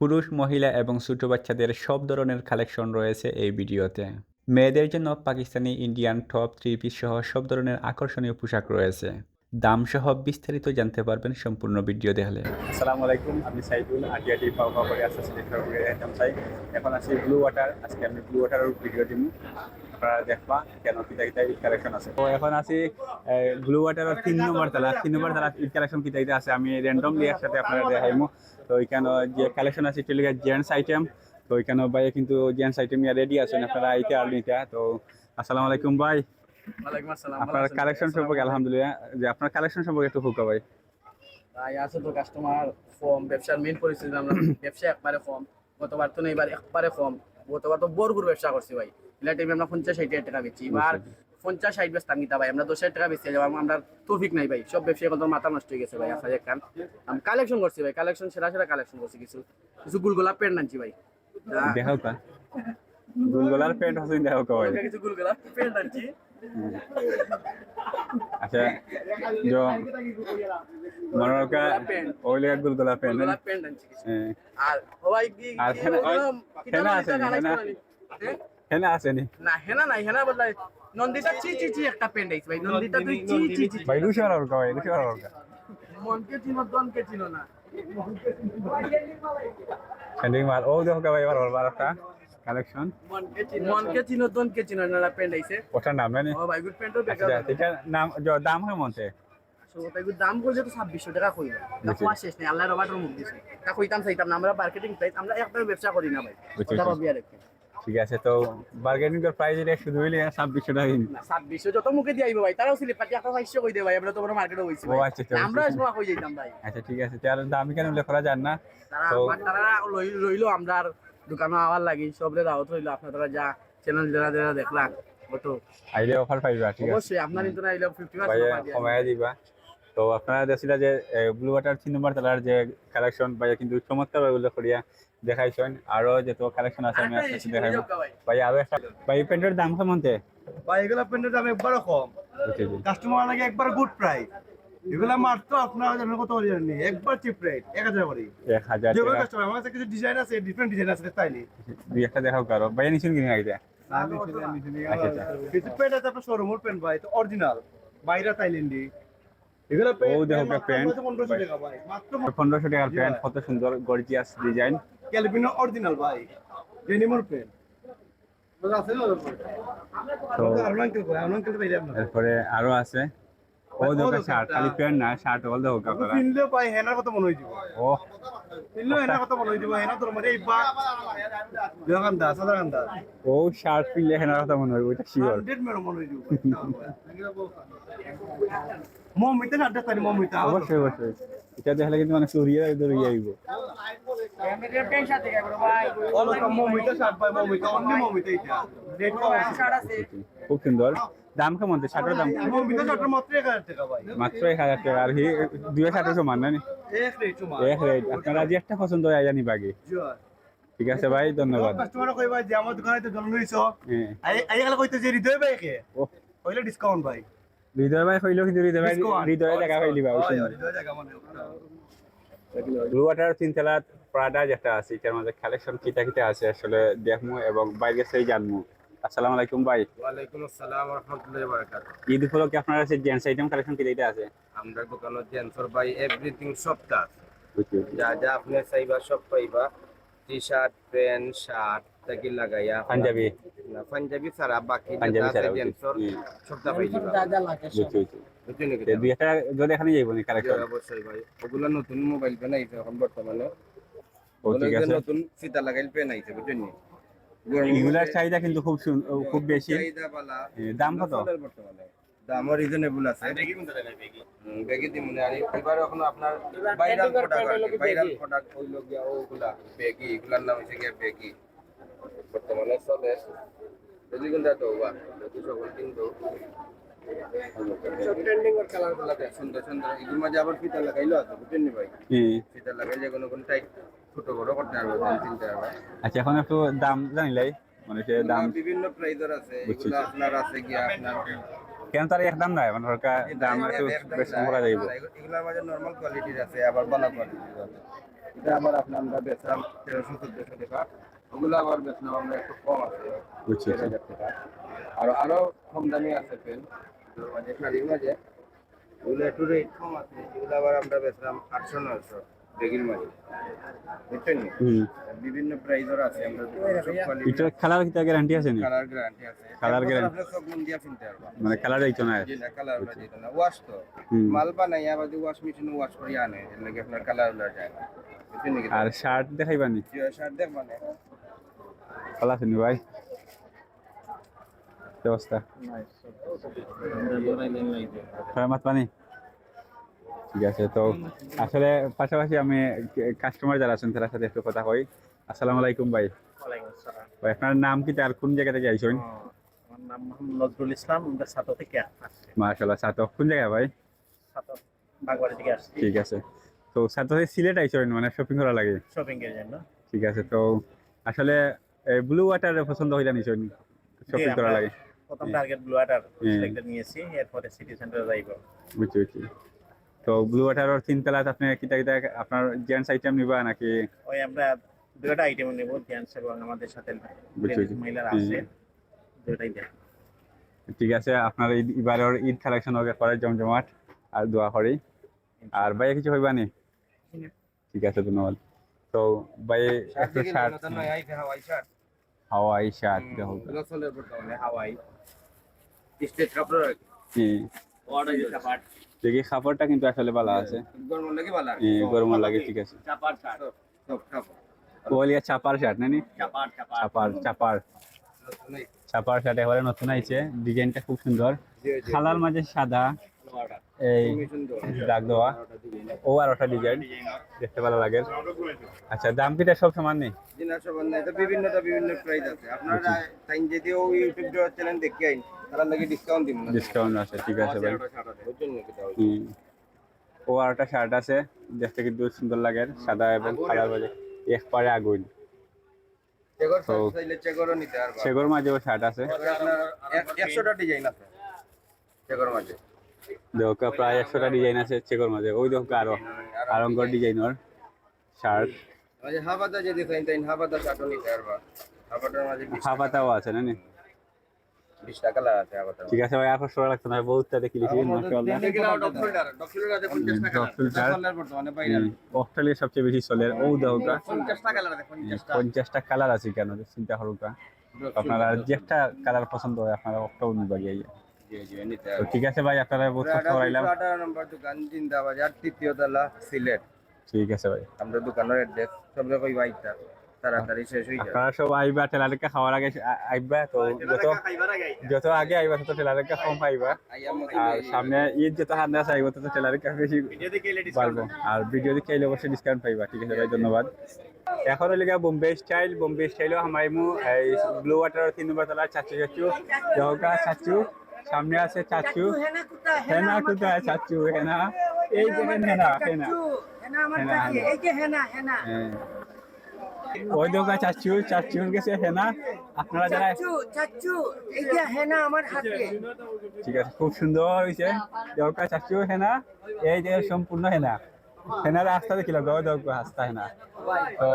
পুরুষ, মহিলা এবং ছোট বাচ্চাদের সব ধরনের কালেকশন রয়েছে এই ভিডিওতে। মেয়েদের জন্য Pakistani, Indian top three piece সহ সব ধরনের আকর্ষণীয় পোশাক রয়েছে। দাম সহ বিস্তারিত জানতে পারবেন সম্পূর্ণ ভিডিও দেখলে। আসসালামু আলাইকুম, আমি সাইদুল আটিয়াটি পাওয়া করে আসছি এখন আছি ব্লু ওয়াটার আজকে আমি ব্লু ওয়াটারের ভিডিও দিব। আপনারা দেখবা কেন কিতা কিতা ঈদ কালেকশন আছে। তো এখন আছি ব্লু ওয়াটারের তিন নম্বর তালা। তিন নম্বর তালা ঈদ কালেকশন কিতা কিতা আছে আমি র্যান্ডমলি একসাথে আপনারা দেখাইমু। তো এখানে যে কালেকশন আছে সেটা জেন্টস আইটেম তো এখানে ভাই কিন্তু জেন্টস আইটেম ইয়া রেডি আছেন আপনারা আইতে আর নিতে তো আসসালামু আলাইকুম ভাই। আপনার কালেকশন সম্পর্কে আলহামদুলিল্লাহ। যে আপনার কালেকশন সম্পর্কে একটু হুকা ভাই। ভাই আছে তো কাস্টমার ফর্ম ব্যবসার মেইন পরিস্থিতি আমরা ব্যবসা একবারে ফর্ম গতবার তো না এবার একবারে ফর্ম গতবার তো বরগুর ব্যবসা করছি ভাই। এলা টাইমে আমরা পঞ্চাশ ষাট হাজার টাকা বেচি। এবার পঞ্চাশ ষাট বেচতাম গীতা ভাই আমরা দশ হাজার টাকা বেচি। যাব আমরা তৌফিক নাই ভাই সব ব্যবসায়ী কত মাথা নষ্ট হয়ে গেছে ভাই আপনার একখান আমি কালেকশন করছি ভাই কালেকশন সেরা সেরা কালেকশন করছি কিছু। কিছু গুলগোলা প্যান্ট আনছি ভাই। দেখাও কা গুলগোলার প্যান্ট আছে দেখাও কা ভাই। কিছু গুলগোলা প্যান্ট আনছি। আচ্ছা जो মনোর का আনছি কিছু। হ্যাঁ। আর ও কি হেনা- হেনা আছে নি, হেনা? হ্যাঁ? হেনা আসেনি। না হেনা নাই হেনা বদলে নন্দিতা চি চি চি একটা পেন্ট আইছে ভাই নন্দিতা তুই চি চি চি ভাই রুশার আর কা ভাই রুশার আর কা মনকে চিনো দনকে চিনো না। সেন্ডিং মাল ও দেখো ভাই এবার বারটা কালেকশন? মনকে চিনো চিনো দনকে চিনো না পেন্ট আইছে। ওটার নাম ও ভাই গুড পেন্টও আচ্ছা বেকার এটা নাম जो দাম হয় মনতে গুড দাম বলছে তো 2600 টাকা তা বুঝছি। পাঁচ শেষ নেই আল্লাহর রবাটের মুখ দিছে। তা কইতাম চাইতাম না আমরা মার্কেটিং প্রাইস আমরা একটা ব্যবসা করি না ভাই। ঠিক আছে তো বার্গেনিং এর প্রাইস এটা শুধু হইলে 2600 টাকা কিন। না 2600 যত মুখে আইবো ভাই তারাও সিলি পাটি একটা 500 কই দে ভাই? আমরা তো বড় মার্কেটে হইছি ভাই। আচ্ছা, আচ্ছা, আমরা। কই যাইতাম ভাই। আচ্ছা ঠিক আছে তাহলে দাম কেন উল্লেখ করা না? তারা তো- তারা লই- আমরা দোকানে আওয়ার লাগি সবরে দাওয়াত রইল। আপনারা যা চ্যানেল যারা যারা দেখলাম কত আইলে অফার পাইবা ঠিক আছে? অবশ্যই আপনার ইন্টারনেট আইলে ফিফটি ভাইয়া পার্সেন্ট কমায়া দিবা। তো আপনারা দেখছিলা যে ব্লু ওয়াটার তিন নম্বর তলার যে কালেকশন ভাইয়া কিন্তু চমৎকার ভাবে উল্লেখ করিয়া দেখাইছেন। আরও যত কালেকশন আছে আমি আস্তে আস্তে দেখাইবো। ভাই আরও একটা ভাই প্যান্টের দাম কেমনতে ভাই এগুলা পেন্টের দাম একবারে কম। কাস্টমার লাগে একবার গুড প্রাইস এগুলা মাত্র আপনার জানেন কত করে জানেন? একবার চিপ রেট এক হাজার করে। এক হাজার যেগুলো কাস্টমার আমার কাছে কিছু ডিজাইন আছে ডিফারেন্ট ডিজাইন আছে তাই নি দুই একটা দেখাও কারও। ভাইয়া নিছেন কিনা আইতে। আচ্ছা, আচ্ছা। কিছু পেন্ট আছে আপনার শোরুমের পেন্ট ভাই তো অরিজিনাল বাইরে এগুলা ও দেখো প্যান্ট। পনেরোশো টাকা ভাই মাত্র পনেরোশো টাকার প্যান্ট কত সুন্দর গর্জিয়াস ডিজাইন ক্যালিপিনো অরিজিনাল ভাই ডেনিমোর আছে তো এরপরে আরও আছে। ও দেখো শার্ট খালি প্যান্ট না শার্ট হল দেখো কাপড় কিনলেও ভাই হেনার কত মনে হয়ে ও কিনলেও হেনার কত মনে হয়ে হেনা তোর এই বা। দোকানদার সাধারণদার ও শার্ট পিনলে হেনার কথা মনে হয় ওইটা শিওর হান্ড্রেড মেরো মনে হয়ে যাব মমিতা আড্ডা তারি মমিতা অবশ্যই অবশ্যই। এটা দেখলে কিন্তু মানে আইব। মমিতা শার্ট মমিতা মমিতা এটা আছে খুব সুন্দর। দাম কেমন শার্টের দাম। মাত্র এক হাজার টাকা আর দুই শার্টের সমান না এক রেট আপনারা যে একটা পছন্দ হয় জানি বাগে ঠিক আছে ভাই ধন্যবাদ। কাস্টমার কই ভাই যে আমার দোকানে তো জন্ম হইছো হ্যাঁ। আই আই গেলে কইতে যে হৃদয় ভাই কে কইলে ডিসকাউন্ট ভাই। হৃদয় ভাই হইলেও কিন্তু হৃদয় ভাই। হৃদয়ে দেখা ভাই হৃদয় জায়গা মানে ব্লু ওয়াটার তিনতলা প্রাডা যেটা আছে এটার মধ্যে কালেকশন কিতা কিতা আছে আসলে দেখমু এবং বাইরে সেই জানমু। আসসালামু আলাইকুম ভাই। ওয়ালাইকুম আসসালাম রহমতুল্লাহ বারাকাত ঈদ উপলক্ষে আপনার কাছে জেন্টস আইটেম কালেকশন কিতা কিতা আছে? আমরা জেন্সর বাই এভরিথিং সবটা বুঝছি যা যা আপনি চাইবা সব পাইবা। টি শার্ট প্যান্ট শার্ট থেকে লাগাইয়া। পাঞ্জাবি। না পাঞ্জাবি ছাড়া বাকি পাঞ্জাবি আছে ছাড়া, জেন্সর সবটা পাই যাবা যদি এখানে যাইব নি কালেকশন অবশ্যই ভাই। ওগুলো নতুন মোবাইল পেন আইছে এখন বর্তমানে। ও ওগুলো ঠিক যে আছে। নতুন ফিতা লাগাইল পেন আইছে বুঝছেন এগুলার চাহিদা কিন্তু খুব খুব বেশি। দাম কত? দামও রিজনেবল আছে। আর এবার এখন আপনার ভাইরাল প্রোডাক্ট ভাইরাল প্রোডাক্ট হইল গিয়া ওগুলা বেগি। এগুলার নাম গিয়া বর্তমানে চলে। যদি কোনটা তো? যদি সকল কিন্তু। ট্রেন্ডিং এর কালারগুলা দেখ। সুন্দর সুন্দর এগুলোর মাঝে আবার ফিতা লাগাইলো আছে বুঝছেন ভাই। ফিতা লাগাইলে কোনো কোনো টাইট ছোট বড় করতে পারবে তিনটা আচ্ছা এখন একটু দাম জানিলাই মানে সে দাম। বিভিন্ন প্রাইজের আছে। এগুলো আপনার আছে গিয়া আপনার? কেন তার এক দাম নাই? মানে সরকার দাম একটু বেশ করা যাইব। এগুলোর মাঝে নরমাল কোয়ালিটির আছে আবার ভালো কোয়ালিটির আছে। এটা আবার আপনার আমরা বেচলাম তেরোশো চোদ্দশো টাকা। ওগুলো আবার বেচলাম আমরা একটু কম আছে বুঝছি আর আরও কম দামি আছে পেন। তো মানে মাঝে ওগুলো একটু রেট কম আছে এগুলো আবার আমরা বেচলাম আটশো নয়শো বেগির মাঝে বুঝছেন বিভিন্ন প্রাইজের আছে আমরা এটা কিতা গ্যারান্টি আছে নি কালার গ্যারান্টি আছে guarantee? আপনি সব মন দিয়া কিনতে পারবা মানে কালার এইতো না। জি ওয়াশ তো। মাল বানাই আবার ওয়াশ মেশিনে ওয়াশ করে আনে এর লাগে আপনার কালার ওলা যায় না? আর শার্ট দেখাইবা নি। শার্ট দেখ মানে ভালো আছেন ভাই? পানি। ঠিক আছে তো আসলে পাশাপাশি আমি কাস্টমার যারা আছেন তার সাথে একটু কথা কই। আসসালামু আলাইকুম ভাই। ভাই আপনার নাম কি? আর কোন জায়গা থেকে আইছেন? আমার নাম নজরুল ইসলাম আমরা সাতো থেকে আসছি। মাশাআল্লাহ সাতো কোন জায়গা ভাই? সাতো বাগবাড়ি থেকে আসছি। ঠিক আছে। তো সাতো থেকে সিলেট আইছেন মানে শপিং করা লাগে? শপিং এর জন্য। ঠিক আছে তো আসলে ব্লু ওয়াটার পছন্দ হইলা নিছেন শপিং করা লাগে। প্রথম টার্গেট ব্লু ওয়াটার হুম। সিলেক্টেড নিয়েছি এরপরে সিটি সেন্টারে যাইব। বুঝছি বুঝছি তো ব্লু ওয়াটারের তিনতলাত আপনি কিতা কিতা আপনার জেন্টস আইটেম নিবা নাকি? ওই আমরা দুটো আইটেম নেব জেন্টস এবং আমাদের সাথে। মহিলারা আছে দুটাই দেখ ঠিক আছে আপনার ঈদ এবারের ঈদ কালেকশন হবে করে জমজমাট আর দোয়া করি। আর ভাই কিছু হইবা নি ঠিক আছে ধন্যবাদ। তো ভাই শার্ট একটু শার্ট হাওয়াই শার্ট হাওয়াই দেখো হাওয়াই। স্টেট কাপড় খাবারটা কিন্তু আসলে ভালো আছে। গরম লাগে ভালো এই গরম লাগে ঠিক আছে। চাপার শার্ট সব সব বলিয়া চাপার শার্ট নানি? চাপার চাপার। চাপার চাপার। চাপার শার্ট এবারে নতুন আইছে। ডিজাইনটা খুব সুন্দর। খালার মাঝে সাদা। এই দাগ দেওয়া ও আর ওটা ডিজাইন। দেখতে ভালো লাগে। আচ্ছা দাম কিটা সব সমান নেই? সব নাই। তো বিভিন্নটা বিভিন্ন প্রাইস আছে। আপনারা তাই যদি ইউটিউব চ্যানেল দেখে আইন তার লাগে ডিসকাউন্ট ডিসকাউন্ট আছে ঠিক আছে ভাই। ও আর একটা শার্ট আছে দেখতে কিন্তু সুন্দর লাগে সাদা এবং কালার বাজে এক পারে আগুন। চেগর মাঝেও শার্ট আছে। একশোটা ডিজাইন আছে। চেগর মাঝে। দেখো প্রায় একশোটা ডিজাইন আছে চেগোর মাঝে ওই দেখো আরও আরঙ্গর ডিজাইনের শার্ট হাফাতা যদি চাইন তাই হাফাতা শার্টও নিতে পারবা। হাফাটার মাঝে হাফাতাও আছে না ঠিক আছে ভাই আর কষ্ট লাগতো না বহুতটা দেখি লিখি। মাশাআল্লাহ। ডগ ফিল্টার ডগ ফিল্টার আছে 50টা ডগ কালার ফিল্টার। কালার বর্তমানে ভাইরাল অস্ট্রেলিয়া সবচেয়ে বেশি চলে। ও দেখো 50টা কালার আছে 50টা পঞ্চাশটা। কালার আছে কেন? চিন্তা আপনারা যে একটা কালার পছন্দ হয় আপনারা নিবা গিয়ে নিতে তো ঠিক আছে ভাই আপনারা বহুত কষ্ট করাইলাম। আঠারো নম্বর দোকান জিন্দাবাজার তৃতীয় তলা সিলেট। ঠিক আছে ভাই। আমরা দোকানের অ্যাড্রেস সব তাড়াতাড়ি শেষ হয়ে যাবে। আপনারা সব আইবা টেলারেকা খাওয়ার আগে আইবা তো যত যত আগে আইবা তত টেলারেকা কম পাইবা। আর সামনে ঈদ যত হাতে আছে আইবা তত টেলারেকা বেশি পারব আর ভিডিও দেখে আইলে অবশ্যই ডিসকাউন্ট পাইবা। ঠিক আছে ভাই ধন্যবাদ। এখন হলে গিয়া বোম্বে স্টাইল বোম্বে স্টাইলও হামাইমু এই ব্লু ওয়াটার তিন নম্বর তলা চাচু চাচু চাচু। সামনে আছে চাচু। হেনা কোথায়? চাচু। হেনা? এই যে হেনা হেনা হেনা। হ্যাঁ। ওই দোকা চাচু চাচুর গেছে হেনা। আপনারা যারা চাচু চাচু এই যে হেনা আমার হাতে। ঠিক আছে খুব সুন্দর হয়েছে। দেওকা চাচু হেনা। এই যে সম্পূর্ণ হেনা। হেনার রাস্তা দেখিলাম দেওয়া দেওয়া রাস্তা হেনা। তো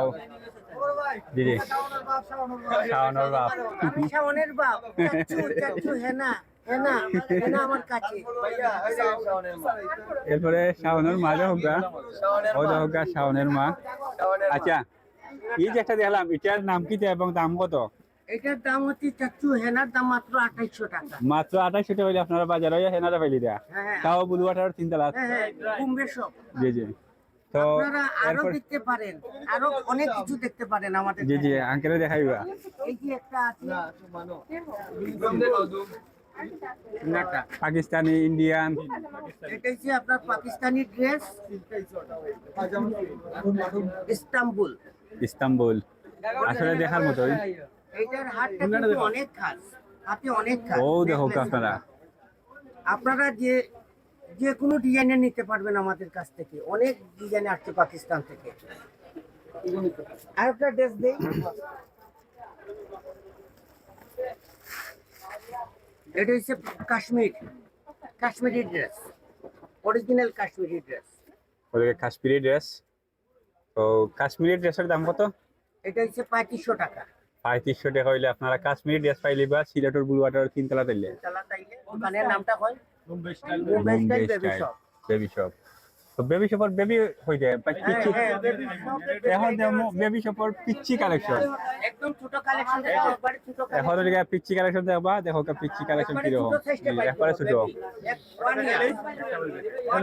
দিদি শাওনের বাপ। শাওনের বাপ। চাচু চাচু হেনা। এরপরে শাওনের মা হোকা ও হোকা শাওনের মা। আচ্ছা এই যে একটা দেখলাম এটার নাম কি এবং দাম কত? এটার দাম হচ্ছে চাচু হেনার দাম মাত্র টাকা। মাত্র আঠাশশো টাকা হইলে আপনারা বাজারে হেনাটা পাইলি দেয়া। হ্যাঁ তাও বুধবার তিনটা লাখ হ্যাঁ হ্যাঁ জি জি। তো আরও দেখতে পারেন। আরও অনেক কিছু দেখতে পারেন আমাদের জি জি আঙ্কেলে দেখাইবা। এই যে একটা আছে। নাটা পাকিস্তানি ইন্ডিয়ান। এটা হচ্ছে আপনার পাকিস্তানি ড্রেস ইস্তাম্বুল। ইস্তাম্বুল। আসলে দেখার মতোই। হাতটা কিন্তু অনেক খাস। হাতে অনেক খাস। ও দেখো আপনারা। আপনারা যে যে কোনো ডিজাইনের নিতে পারবেন আমাদের কাছ থেকে। অনেক ডিজাইন আসছে পাকিস্তান থেকে। আর একটা ড্রেস দেই। এটা হচ্ছে Kashmir Kashmiri dress original Kashmiri dress ওদিকে কাশ্মীরি ড্রেস তো কাশ্মীরি ড্রেসের দাম কত? এটা হচ্ছে পঁয়ত্রিশশো টাকা। পঁয়ত্রিশশো টাকা হইলে আপনারা কাশ্মীরি ড্রেস পাইলে বা সিলেটের ব্লু ওয়াটার তিনতলা তাইলে তিনতলা তাইলে দোকানের নামটা হয় Bombay style Bombay style baby shop baby shop তো বেবি শপের বেবি হয়ে যায় হ্যাঁ পিচ্ছি। হ্যাঁ এখন যেমন বেবি শপের পিচ্ছি কালেকশন একদম ছোট কালেকশন দেখাও একবারে ছোট এখন ওদিকে পিচ্ছি কালেকশন দেখবা দেখো কা পিচ্ছি কালেকশন সাইজটা পাই একবারে ছোট।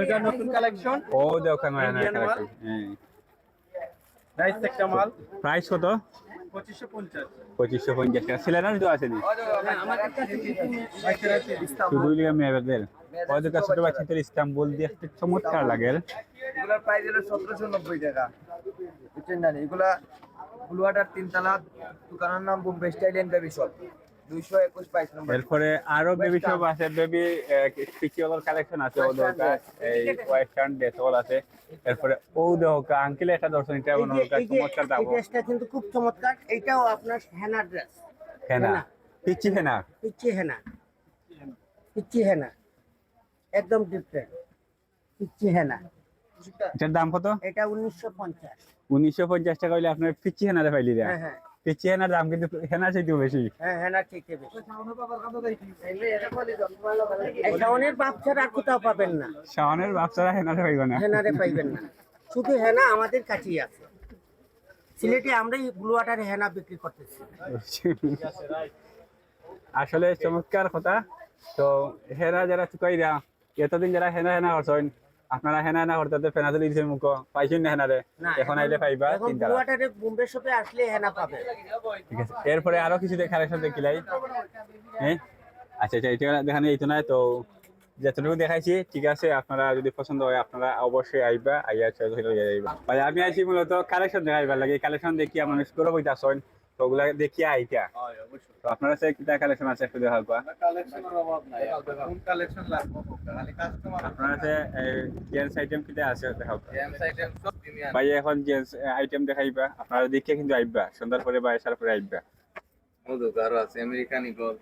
এটা নতুন কালেকশন ও দেখো না? কালেকশন নাইস প্রাইস কত? পঁচিশশো পঞ্চাশ। পঁচিশশো পঞ্চাশ টাকা। সিলেটার তো আছে শুধু লিগা মেয়েদের ওদের কাছে ছোট বাচ্চাদের ইস্তাম্বুল দেখতে চমৎকার লাগে এগুলার প্রাইস হলো সতেরোশো নব্বই টাকা। বুঝছেন না? এগুলা ব্লুয়াটার তিনতলা দোকানের নাম Bombay style and baby shop. এরপরে আরও বেবি শপ আছে বেবি কালেকশন আছে এই ওয়েস্টার্ন ড্রেসওয়াল আছে। এরপরে ও দেখো আঙ্কেল দর্শন এটা মনে হয় চমৎকার দাম ড্রেসটা কিন্তু খুব চমৎকার এইটাও আপনার হেনা ড্রেস হেনা হেনা। পিচ্ছি হেনা। পিচ্ছি হেনা। পিচ্ছি হেনা। একদম ডিফারেন্ট পিচ্ছি হেনা। এটার দাম কত? এটা উনিশশো পঞ্চাশ। উনিশশো পঞ্চাশ টাকা হইলে আপনার পিচ্ছি হেনারে পাইলি হ্যাঁ হ্যাঁ। হেনার দাম কিন্তু হেনা চাইতেও বেশি। হ্যাঁ হেনা ঠিক বেশি। শাওনের বাপ আর কোথাও পাবেন না। শাওনের হেনারে পাইব না। হেনারে পাইবেন না। শুধু হেনা আমাদের কাছেই আছে। সিলেটে আমরাই ব্লু ওয়াটারে হেনা বিক্রি করতেছি। আসলে চমৎকার কথা। তো হেনা যারা চুকাইরা এতদিন যারা হেনা হেনা করছেন আপনারা হেনা হেনা করতে ফেনা তুলি দিছে মুখ পাইছেন না হেনারে? এখন আইলে পাইবা ব্লু ওয়াটারে বোম্বে শপে আসলে হেনা পাবে। ঠিক আছে এরপরে আরও কিছু কালেকশন দেখিলাই হ্যাঁ আচ্ছা আচ্ছা এটা দেখানো এইতো না তো যতটুকু দেখাইছি ঠিক আছে আপনারা যদি পছন্দ হয় আপনারা অবশ্যই আইবা আইয়া চলে যাইবা। ভাই আমি আইছি মূলত কালেকশন দেখাইবার লাগে। কালেকশন দেখিয়া মানুষ করে বইতে আসেন। ওগুলা দেখিয়া আইতা তো আপনারা সে কিটা কালেকশন আছে একটু দেখাবা কালেকশনের অভাব নাই কোন কালেকশন লাগবে? কাস্টমার আপনারা সে জেন্টস আইটেম কিটা আছে? দেখাবা জেমস আইটেম সব প্রিমিয়াম ভাই এখন জেন্টস আইটেম দেখাইবা। আপনারা দেখিয়া কিন্তু আইবা। সন্ধ্যার পরে বা এসার পরে আইবা। আরও আছে আমেরিকান ইগল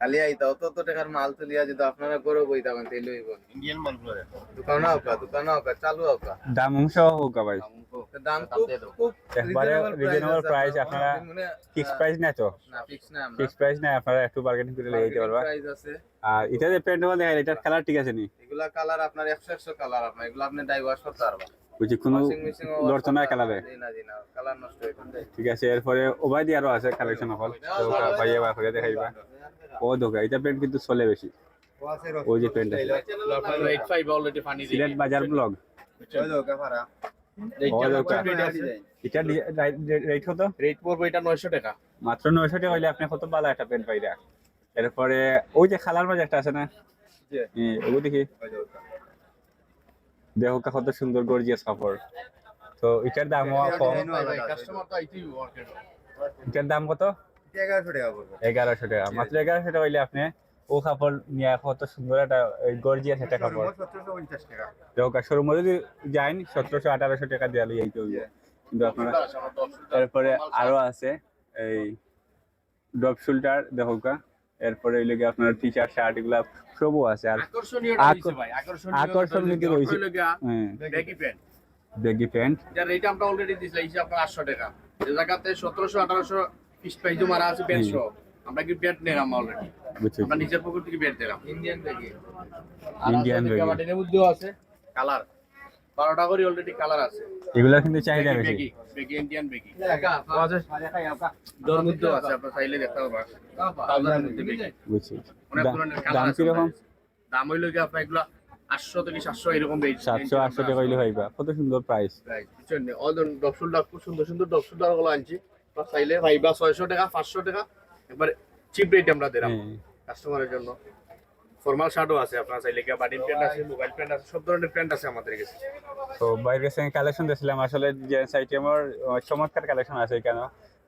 খালি আইতা অত অত টাকার মাল তুলিয়া যদি আপনারা করে বই তখন তেল হইব ইন্ডিয়ান দোকান আওকা দোকান আওকা চালু আওকা দাম অংশ হোক ভাই। দাম খুব খুব একবারে রিজনেবল প্রাইস আপনারা। ফিক্স প্রাইস না তো? না ফিক্স না ফিক্স প্রাইস না আপনারা একটু বার্গেনিং করে যেতে পারবা। প্রাইস আছে। আর এটা যে প্যান্ট দেখা এটার কালার ঠিক আছে নি? এগুলা কালার আপনার একশো একশো কালার আপনার এগুলো আপনি ডাই ওয়াশ করতে পারবেন বুঝি কোনো লড়তো না কালারে হয়ে ঠিক আছে এরপরে ওবাই দিয়ে আরও আছে কালেকশন অকল ভাইয়া বা দেখাইবা। ও দোকা এটা প্যান্ট কিন্তু চলে বেশি। ওই যে প্যান্ট সিলেট বাজার ব্লগ। এটা রেট কত? রেট পড়বে এটা নয়শো টাকা। মাত্র নয়শো টাকা হইলে আপনি কত ভালো একটা প্যান্ট পাইরা। এরপরে ওই যে খালার মাঝে একটা আছে না? হ্যাঁ ওগুলো দেখি। দেখো কত সুন্দর গর্জিয়াস কাপড়। তো এটার দামও কম। এটার দাম কত? 1100 টাকা পড়বে। হইলে আপনি তারপরে আরও আছে এই ড্রপ শুল্টার দেখোকা এরপরে আপনার টি শার্ট শার্ট এগুলা সবও আছে। আর আকর্ষণীয় ব্যাগি প্যান্ট যার রেট আমরা অলরেডি দিছিলাম হিসাব 800 টাকা। যে জায়গাতে 1700 1800 মারা আছে ব্যাট আমরা কি ব্যাট নিলাম অলরেডি আমরা নিজের থেকে ব্যাট দিলাম ইন্ডিয়ান থেকে ইন্ডিয়ান মধ্যেও আছে কালার বারোটা করে অলরেডি কালার আছে। এগুলা কিন্তু চাহিদা বেশি। বেগি ইন্ডিয়ান বেগি দর মধ্যেও আছে চাইলে দেখতে পাবেন দাম হইল কি আপনার এগুলা আটশো থেকে সাতশো এরকম সাতশো আটশো টাকা হইলে ভাইবা কত সুন্দর প্রাইস পিছনে অল ডবসুল খুব সুন্দর সুন্দর ডবসুলগুলো আনছি। আপনার চাইলে ভাইবা ছয়শো টাকা পাঁচশো টাকা। একবার চিপ রেট আমরা দিলাম কাস্টমারের জন্য। ফর্মাল শার্টও আছে আপনার চাইলে কি বাটিন প্যান্ট আছে মোবাইল প্যান্ট আছে সব ধরনের প্যান্ট আছে আমাদের কাছে। তো বাইরের সঙ্গে কালেকশন দিয়েছিলাম আসলে জেন্টস আইটেমের চমৎকার কালেকশন আছে কেন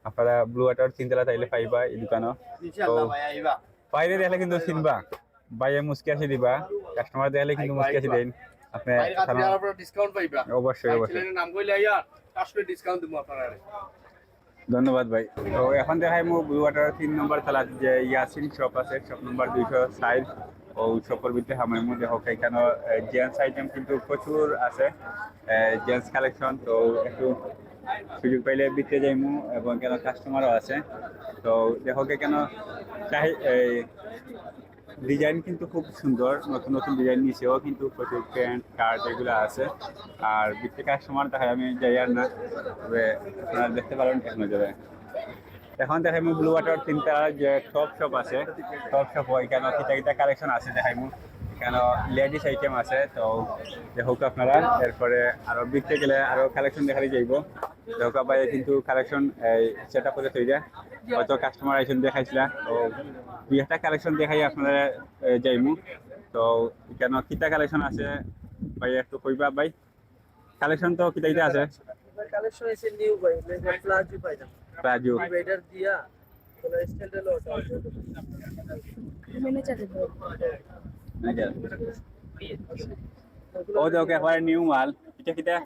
আপনারা ব্লু ওয়াটার তিনতলা তাইলে পাইবা এই দোকানও। বাইরে দেখলে কিন্তু চিনবা। বাইরে মুসকি আসি দিবা। কাস্টমার দেখলে কিন্তু মুসকি আসি দেন। আপনি কাছে ডিসকাউন্ট পাইবা। অবশ্যই অবশ্যই। নাম কইলে আইয়া ডিসকাউন্ট দিব আপনারা ধন্যবাদ ভাই। তো এখন দেখাই মু ব্লু ওয়াটার তিন নম্বর তলা যে ইয়াসিন শপ আছে শপ নম্বর দুইশো ষাট। ও সকল ভিতরে আমার মধ্যে হোক এখানে জেন্টস আইটেম কিন্তু প্রচুর আছে জেন্টস কালেকশন তো একটু সুযোগ পাইলে বিতে যাইমু এবং কেন কাস্টমারও আছে। তো দেখো কেন ডিজাইন কিন্তু খুব সুন্দর, নতুন নতুন ডিজাইন নিচেও কিন্তু প্রচুর প্যান্ট শার্ট এগুলো আছে। আর বিতে কাস্টমার দেখায়, আমি যাই আর না। তবে আপনারা দেখতে পারেন এক নজরে এখন দেখাই মু ব্লু ওয়াটার তিনটা যে টপ শপ আছে। টপ শপ এখানে কিতা কিতা কালেকশন আছে দেখাই মু। এখানে লেডিস আইটেম আছে, তো দেখুক আপনারা। এরপরে আরও বিকতে গেলে আরও কালেকশন দেখালে যাইব। দেখুক ভাই কিন্তু কালেকশন এই সেট আপ করে তৈরি হয়তো কাস্টমার আইসন দেখাইছিলা। তো দুই একটা কালেকশন দেখাই আপনারা যাইমু। তো এখানে কিতা কালেকশন আছে? ভাই একটু কইবা ভাই। কালেকশন তো কিতা কিতা আছে। কালেকশন এসে নিউ ভাই প্লাজো বেডার দিয়া কোন স্টাইল হলো ও দেখো একবারে নিউ মাল। এটা কিতা?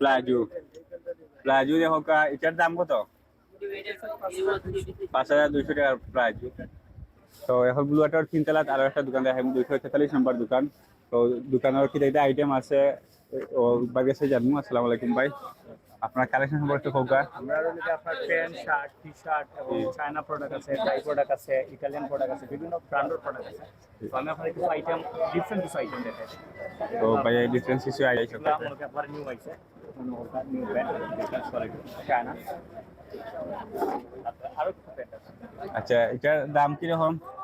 প্লাজো প্লাজো দেখো এটার দাম কত? পাঁচ হাজার দুইশো টাকার প্রাইজ তো এখন ব্লু ওয়াটার তিনতলাত আরও একটা দোকান দেখেন দুইশো তেতাল্লিশ নম্বর দোকান। তো দোকানের কিতা আইটেম আছে। ও আছে জানব আসসালামু আলাইকুম ভাই। আপনার কালেকশন সম্পর্কে হোক আমরা রয়েছে আপনার প্যান্ট শার্ট টি শার্ট এবং চায়না প্রোডাক্ট আছে টাই প্রোডাক্ট আছে ইটালিয়ান প্রোডাক্ট আছে বিভিন্ন ব্র্যান্ডের প্রোডাক্ট আছে। তো আমি আপনার কিছু আইটেম ডিফারেন্ট কিছু আইটেম দেখাই তো ভাই ডিফারেন্স কিছু আইডিয়া এগুলো আমাদের একবার নিউ আইছে new brand different quality China আরও কিছু প্যান্ট আছে। আচ্ছা এটার দাম কীরকম? আপনার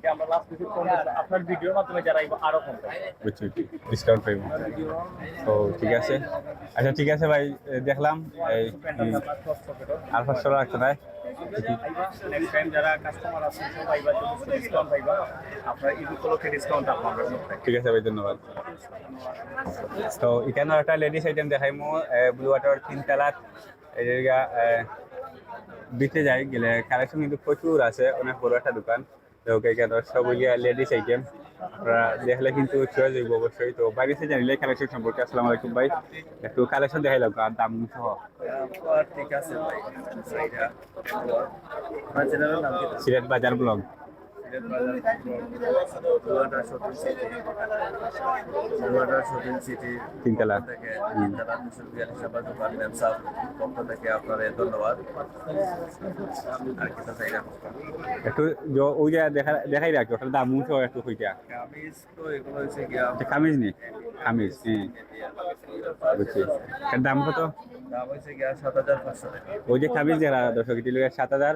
এটা আমরা লাস্ট ভিডিও আপনার ভিডিওর মাধ্যমে যারা আইবো আরও কম বুঝছি ডিসকাউন্ট পাইব তো ঠিক আছে? আচ্ছা ঠিক আছে ভাই দেখলাম। এই। আর পাঁচশো রাখতে নাই আইবা, next যারা কাস্টমার আছেন সব আইবা ডিসকাউন্ট পাইবা আপনার ঈদ উপলক্ষে ডিসকাউন্ট আপনার ঠিক আছে ভাই ধন্যবাদ। তো এখানে একটা লেডিস আইটেম দেখাই মো ব্লু ওয়াটার তিন তালাত। এই জায়গা বিতে যাই গেলে কালেকশন কিন্তু প্রচুর আছে। অনেক বড় একটা দোকান। তো এখানে সব লেডিস আইটেম আপনারা দেখলে কিন্তু চয়েস হইব অবশ্যই। তো বাইরে থেকে জানিলে কালেকশন সম্পর্কে। আসসালামু আলাইকুম ভাই। একটু কালেকশন দেখাই লাগবে আর দাম সহ। ঠিক আছে ভাই। সিলেট বাজার ব্লগ। ধন্যবাদ একটু দেখাই রাখি ওটার দাম সহ একটু আচ্ছা, কামিজ নি? কামিজ হ্যাঁ। বুঝছি। দাম কত? ওই যে কামিজ যারা দর্শক সাত হাজার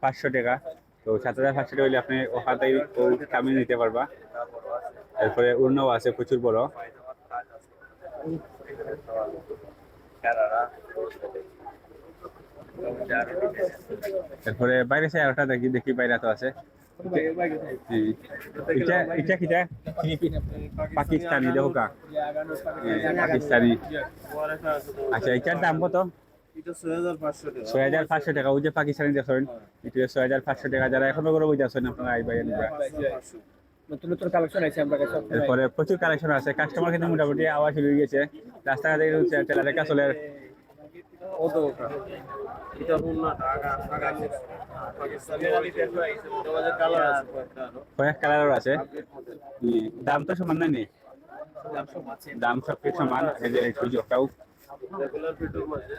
পাঁচশো টাকা। তো সাত হাজার পাঁচশো হইলে আপনি ওখানে কামিজ নিতে পারবা। এরপরে উড়নাও আছে প্রচুর বড়। এরপরে বাইরে সে আরেকটা দেখি দেখি বাইরে তো আছে। পাকিস্তানি, দেখো কা। পাকিস্তানি। আচ্ছা এটার দাম কত? ছয় হাজার পাঁচশো টাকা। ছয় হাজার ওই যে পাকিস্তানি দেখেন এটা ছয় হাজার পাঁচশো টাকা যারা এখনও করে বুঝে আপনারা আই বাই নতুন নতুন কালেকশন আছে আমরা কাছে এরপরে প্রচুর কালেকশন আছে কাস্টমার কিন্তু মোটামুটি আওয়াজ শুরু হয়ে গেছে। রাস্তাঘাটে টেলারের কাছে চলে আছে কয়েক দাম তো সমান নাই নেই দাম সব কিছু সমান এই যে একটু জোটাও রেগুলার ভিডিওর মধ্যে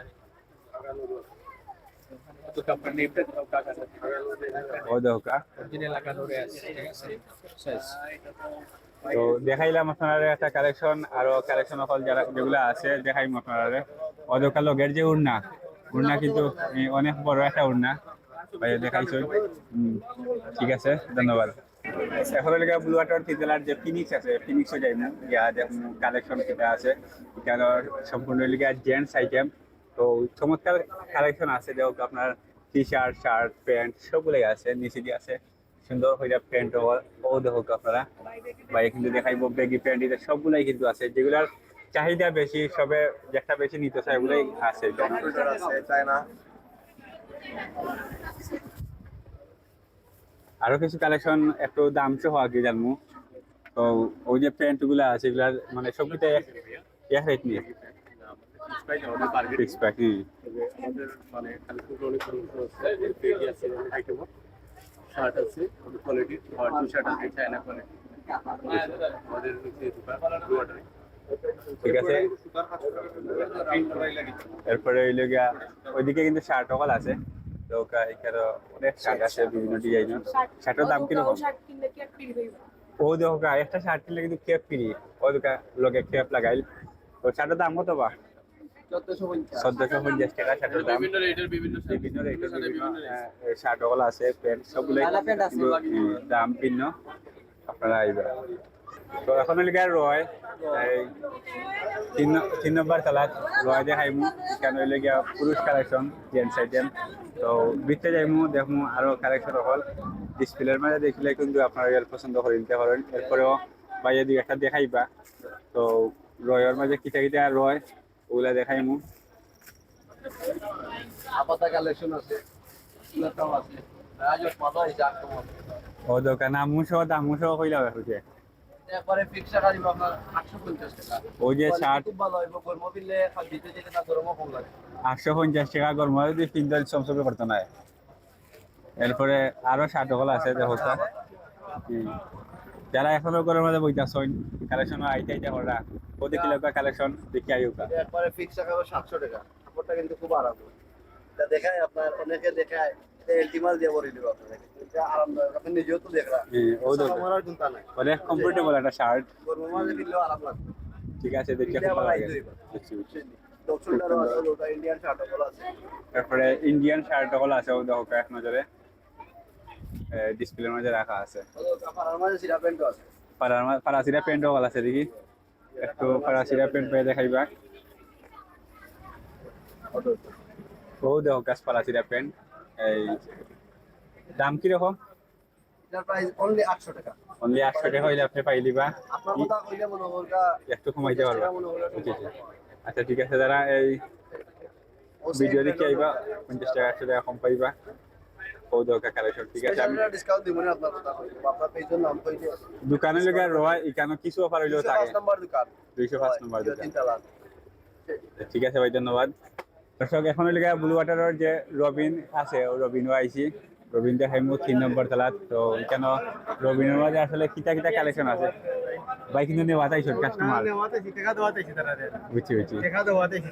তো দেখাইলাম আপনারা একটা কালেকশন আরও কালেকশন অকল যারা যেগুলো আছে, দেখাইম আপনারা অদকা লগের যে উড়না উড়না কিন্তু অনেক বড় একটা উড়না। ভাই, দেখাইছো? ঠিক আছে, ধন্যবাদ। এখন লেগে ব্লু ওয়াটার তিতলার যে ফিনিক্স আছে ফিনিক্সও যাইম। ইয়া দেখুন কালেকশন যেটা আছে। সম্পূর্ণ লিগে জেন্টস আইটেম তো চমৎকার কালেকশন আছে দেখো আপনার টি শার্ট শার্ট প্যান্ট সবগুলোই আছে নিচে দিয়ে আছে সুন্দর হইয়া প্যান্ট ও দেখো আপনারা। বাইরে কিন্তু দেখাইবো বেগি প্যান্ট এটা সবগুলাই কিন্তু আছে যেগুলার চাহিদা বেশি সবে যেটা বেশি নিতে চায় ওগুলোই আছে। আরও কিছু কালেকশন একটু দাম সহ আর কি জানব। তো ওই যে প্যান্টগুলা আছে এগুলা মানে এক এক রেট নিয়ে। ফিক্স প্রাইস আমাদের মানে কালেকশন অনেক আছে আছে আইটেম শার্ট আছে কোয়ালিটি আর টি শার্ট আছে চায়না কোয়ালিটি আমাদের হচ্ছে দুয়াটারি ঠিক আছে। এরপরে ওই গিয়া ওইদিকে কিন্তু শার্ট সকল আছে। তো এখানে অনেক শার্ট আছে বিভিন্ন ডিজাইনের শার্টের দাম কীরকম? ও দেখো একটা শার্ট কিনলে কিন্তু ক্যাপ ফ্রি ও দেখা লগে ক্যাপ লাগাইল। তো শার্টের দাম কত বা? চোদ্দশো পঞ্চাশ। টাকা শার্টের দাম। বিভিন্ন রেটের বিভিন্ন বিভিন্ন রেটের। বিভিন্ন শার্ট আছে প্যান্ট সবগুলো দাম ভিন্ন। আপনারা আইবা। তো এখন লিখে রয় এই তিন তিন নম্বর তালাত রয় দেখাইমু। কেন হইলে পুরুষ কালেকশন জেন্টস আইটেম। তো বিতে যাইমু দেখমু আরও কালেকশন হল ডিসপ্লের মাঝে দেখলে কিন্তু আপনারা এর পছন্দ করে নিতে পারেন। এরপরেও বাইরে দিকে একটা দেখাইবা। তো রয়ের মাঝে কিটা কিটা রয় ওগুলা দেখাইমু আপাতা কালেকশন আছে সুলাতাও আছে। রাজক মাথা এই ও দোকান কইলা একবারে ফিক্স টাকা দিব আপনার আটশো পঞ্চাশ টাকা। ওই যে শার্ট খুব ভালো হইব গরম বিলে দিতে দিতে না গরমও কম লাগে। আটশো পঞ্চাশ টাকা গরম যদি তিনজন চমচমে করতো না এরপরে আরও ষাট টাকা আছে দেখো। যারা এখনও গরমের মধ্যে বইতাছেন কালেকশন আইতে আইতে করা ও দেখি লোক কালেকশন দেখি আইউকা একবারে ফিক্স টাকা সাতশো টাকা। কাপড়টা কিন্তু খুব আরাম। এটা দেখায় আপনার অনেকে দেখায় এলটিমাল দিয়ে বলে দিব আপনাকে। এটা আরামদায়ক। আপনি নিজেও তো দেখরা। ও দেখো। আমার আর চিন্তা নাই। অনেক কমফোর্টেবল একটা শার্ট গরমের মাঝে ফিরলেও আরাম লাগবে। ঠিক আছে দেখি খুব ভালো লাগে। দক্ষিণটারও আছে ওটা ইন্ডিয়ান শার্ট আছে। তারপরে ইন্ডিয়ান শার্ট আছে ও দেখো এক নজরে। ডিসপ্লের মধ্যে রাখা আছে। পাড়ার মাঝে সিরা প্যান্টও সকল আছে দেখি। একটু পাড়াসিরা প্যান্ট পেয়ে দেখাইবা। ও দেখো গাছ পাড়াসিরা প্যান্ট এই দাম কীরকম? অনলি আটশো টাকা। হইলে আপনি পাইলিবা আপনার কথা কইলে করকা একটু কমাইতে পারবা। আচ্ছা ঠিক আছে যারা এই ভিডিও দেখে আইবা। পঞ্চাশ টাকা একশো টাকা কম পাইবা। দরকার কালেকশন ঠিক আছে? আমি ডিসকাউন্ট দিব না আপনার কথা আপনার পেজের নাম কইলে দোকানে লেগে রয় এখানে কিছু অফার হইলেও থাকে। পাঁচ নাম্বার দোকান। দুইশো পাঁচ নম্বর দোকান। ঠিক আছে ভাই ধন্যবাদ। দর্শক এখন লেগে ব্লু ওয়াটারের যে রবিন আছে রবিনও আইছি। রবিন দেখাই মু তিন নম্বর তলাত। তো এখানে রবিনের মাঝে আসলে কিতা কিতা কালেকশন আছে? ভাই কিন্তু নেওয়া তাইছ কাস্টমার বুঝছি বুঝছি।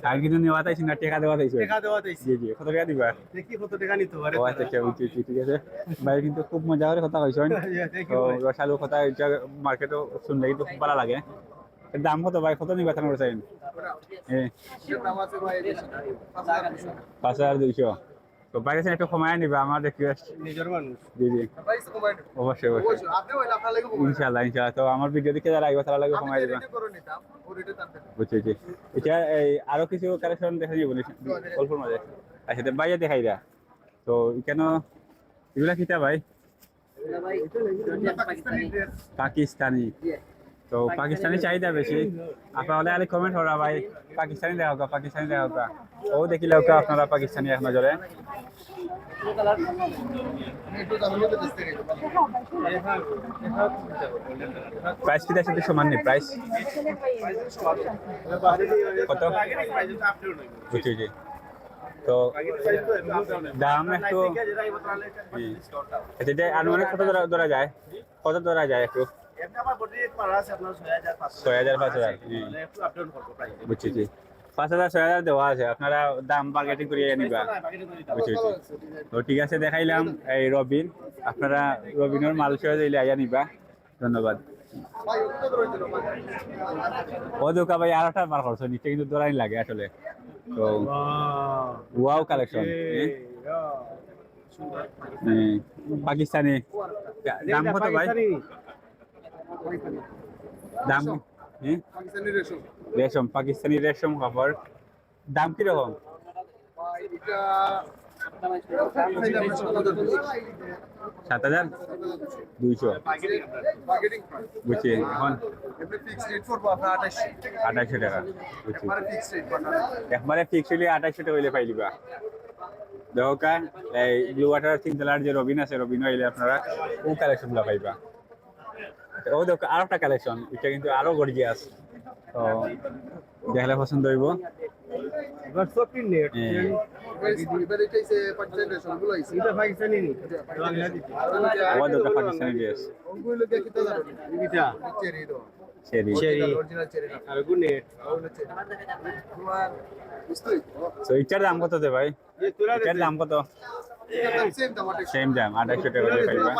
আর কিন্তু নেওয়া তাইছি না টেকা দেওয়া তাইছ জি জি কত টাকা দিবা? দেখি কত টাকা নিতে পারে ও আচ্ছা আচ্ছা বুঝছি বুঝছি, ঠিক আছে। ভাই কিন্তু খুব মজা করে কথা কইছেন। তো রসালু কথা মার্কেটও শুনলে কিন্তু খুব ভালো লাগে। দাম কত ভাই? কত নিবা থানার চাইন হ্যাঁ পাঁচ হাজার দুইশো। তো বাইরে থেকে একটু কমায় নিবা আমার রিকোয়েস্ট নিজের মানুষ। জি জি। অবশ্যই অবশ্যই। ইনশাল্লাহ ইনশাল্লাহ তো আমার ভিডিও দেখে যারা আইবা তারা লাগে কমায় দিবা। বুঝছি বুঝছি। এটা এই আরও কিছু কালেকশন দেখা যাবে অল্পর মাঝে আচ্ছা বাইরে দেখাই দা। তো কেন এগুলা কিতা ভাই? পাকিস্তানি তো পাকিস্তানি চাহিদা বেশি। আপনারা হলে আলে কমেন্ট করা ভাই পাকিস্তানি দেখা হোক পাকিস্তানি দেখা হোক। ও দেখিলে হোক আপনারা পাকিস্তানি এক নজরে। প্রাইস কিটা সাথে সমান নেই প্রাইস কত? বুঝছি জি। তো দাম একটু জি। আনুমানিক কত ধরা যায়? কত ধরা যায় একটু? ছয় হাজার পাঁচ হাজার বুঝছি জি পাঁচ হাজার ছয় হাজার দেওয়া আছে আপনারা দাম বার্গেটিং করিয়ে নিবা। বুঝছি বুঝছি। তো ঠিক আছে দেখাইলাম এই রবিন। আপনারা রবিনের মাল সহ দিলে আইয়া নিবা। ধন্যবাদ। ও দোকা ভাই আর একটা বার করছ নিচে কিন্তু দৌড়ানি লাগে আসলে। তো ওয়াও কালেকশন পাকিস্তানি। দাম কত ভাই? দাম? রেশম। পাকিস্তানি রেশম। কাপড় দাম কীরকম? সাত হাজার? দুইশো। বুঝছি এখন? আঠাশশো টাকা বুঝছি। একবারে ফিক্স হলে আঠাশশো টাকা হইলে পাই দিবা দেখো এই ব্লু ওয়াটার তিন তলার যে রবিন আছে রবিন হইলে আপনারা ও কালেকশনগুলো পাইবা। ও দেখো আর একটা কালেকশন এটা কিন্তু আরও গর্জিয়াস তো দেখলে পছন্দ হইব। নেট হ্যাঁ। দাম কত দে ভাই? দাম কত? সেম দাম আঠাশশো টাকা। হইলে পাইবা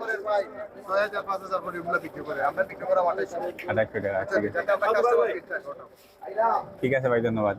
করে ভাই। 6000 5000 করে এগুলো বিক্রি করে। আমরা বিক্রি করা 2800 আঠাশশো টাকা ঠিক আছে। ঠিক ভাই ধন্যবাদ।